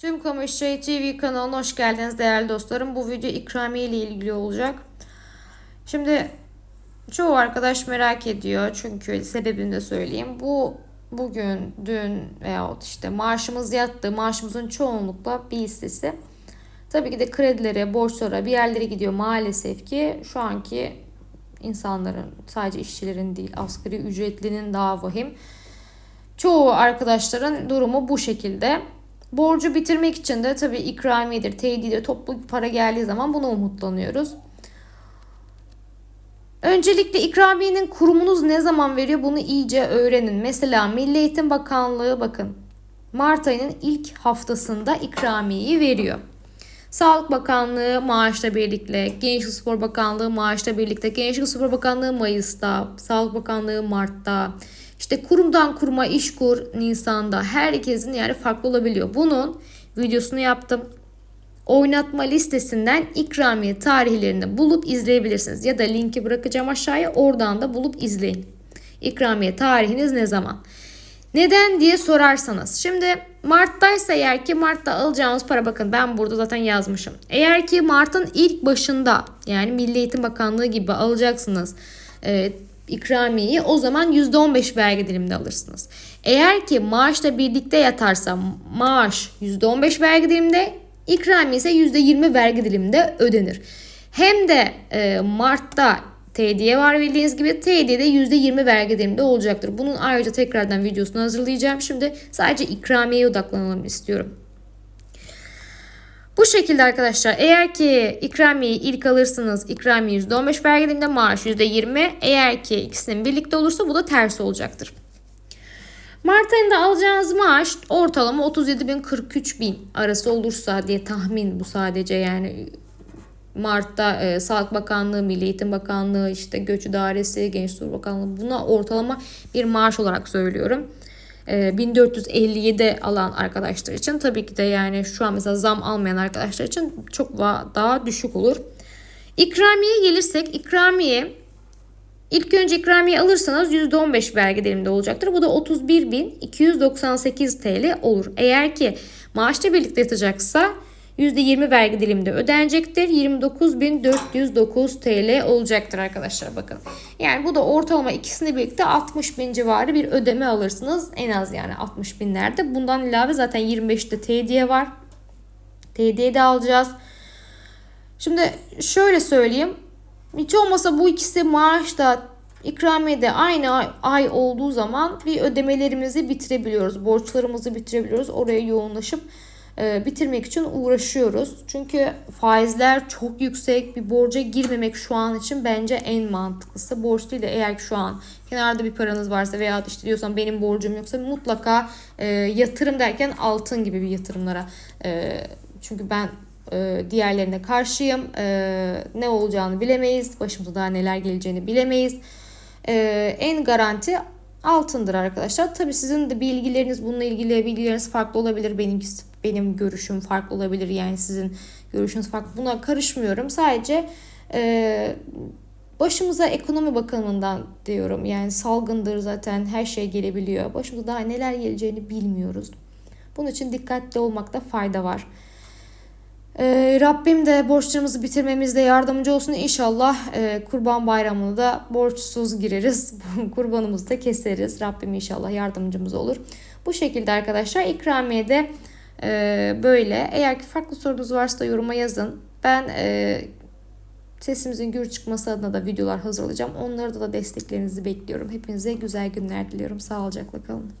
Tüm Kamışçı TV kanalına hoş geldiniz değerli dostlarım. Bu video ikramiye ile ilgili olacak. Şimdi çoğu arkadaş merak ediyor çünkü sebebini de söyleyeyim. Bu bugün, dün veyahut işte maaşımız yattı. Maaşımızın çoğunlukla bir hissesi. Tabii ki de kredilere, borçlara bir yerlere gidiyor maalesef ki şu anki insanların sadece işçilerin değil asgari ücretlinin daha vahim. Çoğu arkadaşların durumu bu şekilde. Borcu bitirmek için de tabii ikramiyedir, teydidir, toplu para geldiği zaman buna umutlanıyoruz. Öncelikle ikramiyenin kurumunuz ne zaman veriyor bunu iyice öğrenin. Mesela Milli Eğitim Bakanlığı bakın Mart ayının ilk haftasında ikramiyeyi veriyor. Sağlık Bakanlığı maaşla birlikte, Gençlik Spor Bakanlığı maaşla birlikte, Gençlik Spor Bakanlığı Mayıs'ta, Sağlık Bakanlığı Mart'ta, işte kurumdan kuruma işkur Nisan'da herkesin yani farklı olabiliyor. Bunun videosunu yaptım. Oynatma listesinden ikramiye tarihlerini bulup izleyebilirsiniz. Ya da linki bırakacağım aşağıya oradan da bulup izleyin. İkramiye tarihiniz ne zaman? Neden diye sorarsanız. Şimdi Mart'taysa eğer ki Mart'ta alacağımız para bakın ben burada zaten yazmışım. Eğer ki Mart'ın ilk başında yani Milli Eğitim Bakanlığı gibi alacaksınız. E, ikramiyeyi o zaman %15 vergi diliminde alırsınız. Eğer ki maaşla birlikte yatarsa maaş %15 vergi diliminde ikramiye ise %20 vergi diliminde ödenir. Hem de e, Mart'ta TD'ye var bildiğiniz gibi TD'de %20 vergi diliminde olacaktır. Bunun ayrıca tekrardan videosunu hazırlayacağım. Şimdi sadece ikramiyeye odaklanalım istiyorum. Bu şekilde arkadaşlar eğer ki ikramiyeyi ilk alırsınız ikramiye %15 vergi diliminde maaş %20 eğer ki ikisinin birlikte olursa bu da ters olacaktır. Mart ayında alacağınız maaş ortalama 37 bin 43 bin arası olursa diye tahmin bu sadece yani Mart'ta e, Sağlık Bakanlığı, Milli Eğitim Bakanlığı, işte Göç İdaresi, Gençlik Bakanlığı buna ortalama bir maaş olarak söylüyorum. 1457 e, alan arkadaşlar için tabii ki de yani şu an mesela zam almayan arkadaşlar için çok daha düşük olur. İkramiye gelirsek ikramiye ilk önce ikramiye alırsanız %15 vergi diliminde olacaktır. Bu da 31.298 TL olur. Eğer ki maaşla birlikte yatacaksa %20 vergi diliminde ödenecektir. 29.409 TL olacaktır arkadaşlar bakın. Yani bu da ortalama ikisini birlikte 60 bin civarı bir ödeme alırsınız. En az yani 60 binlerde. Bundan ilave zaten 25'te TD'ye var. TD'ye de alacağız. Şimdi şöyle söyleyeyim. Hiç olmasa bu ikisi maaşta ikramiye de aynı ay, ay olduğu zaman bir ödemelerimizi bitirebiliyoruz. Borçlarımızı bitirebiliyoruz. Oraya yoğunlaşıp bitirmek için uğraşıyoruz. Çünkü faizler çok yüksek. Bir borca girmemek şu an için bence en mantıklısı. Borç değil de eğer şu an kenarda bir paranız varsa veya işte diyorsan benim borcum yoksa mutlaka e, yatırım derken altın gibi bir yatırımlara. E, çünkü ben e, diğerlerine karşıyım. E, ne olacağını bilemeyiz. Başımıza daha neler geleceğini bilemeyiz. E, en garanti altındır arkadaşlar. Tabi sizin de bilgileriniz bununla ilgili bilgileriniz farklı olabilir. Benimkisi benim görüşüm farklı olabilir. Yani sizin görüşünüz farklı. Buna karışmıyorum. Sadece e, başımıza ekonomi bakımından diyorum. Yani salgındır zaten her şey gelebiliyor. Başımıza daha neler geleceğini bilmiyoruz. Bunun için dikkatli olmakta fayda var. Ee, Rabbim de borçlarımızı bitirmemizde yardımcı olsun. İnşallah e, kurban bayramını da borçsuz gireriz. Kurbanımızı da keseriz. Rabbim inşallah yardımcımız olur. Bu şekilde arkadaşlar ikramiye de e, böyle. Eğer ki farklı sorunuz varsa yoruma yazın. Ben e, sesimizin gür çıkması adına da videolar hazırlayacağım. Onları da, da desteklerinizi bekliyorum. Hepinize güzel günler diliyorum. Sağlıcakla kalın.